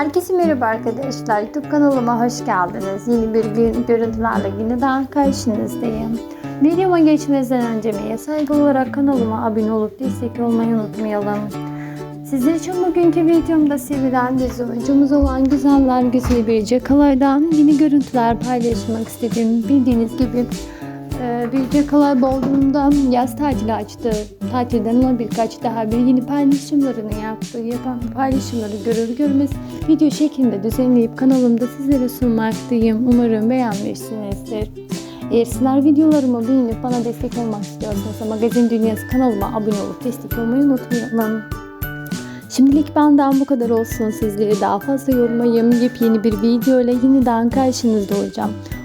Herkese merhaba arkadaşlar. YouTube kanalıma hoş geldiniz. Yeni bir gün görüntülerle yeniden karşınızdayım. Videoma geçmeden önce Meye saygı olarak kanalıma abone olup destek olmayı unutmayalım. Sizler için bugünkü videomda sevilen dizi oyuncumuz olan Güzeller Güzeli Birce Kalay'dan yeni görüntüler paylaşmak istedim. Bildiğiniz gibi e, Birce Kalay Bodrum'da yaz tatili açtı. Tatilden ona birkaç daha bir yeni paylaşımlarını yaptı. Yapan paylaşımları görür görmez video şeklinde düzenleyip kanalımda sizlere sunmaktayım. Umarım beğenmişsinizdir. Eğer sizler videolarımı beğenip bana destek olmak istiyorsanız Magazin Dünyası kanalıma abone olup destek olmayı unutmayalım. Şimdilik benden bu kadar olsun. Sizleri daha fazla yormayayım. Yepyeni bir video ile yeniden karşınızda olacağım.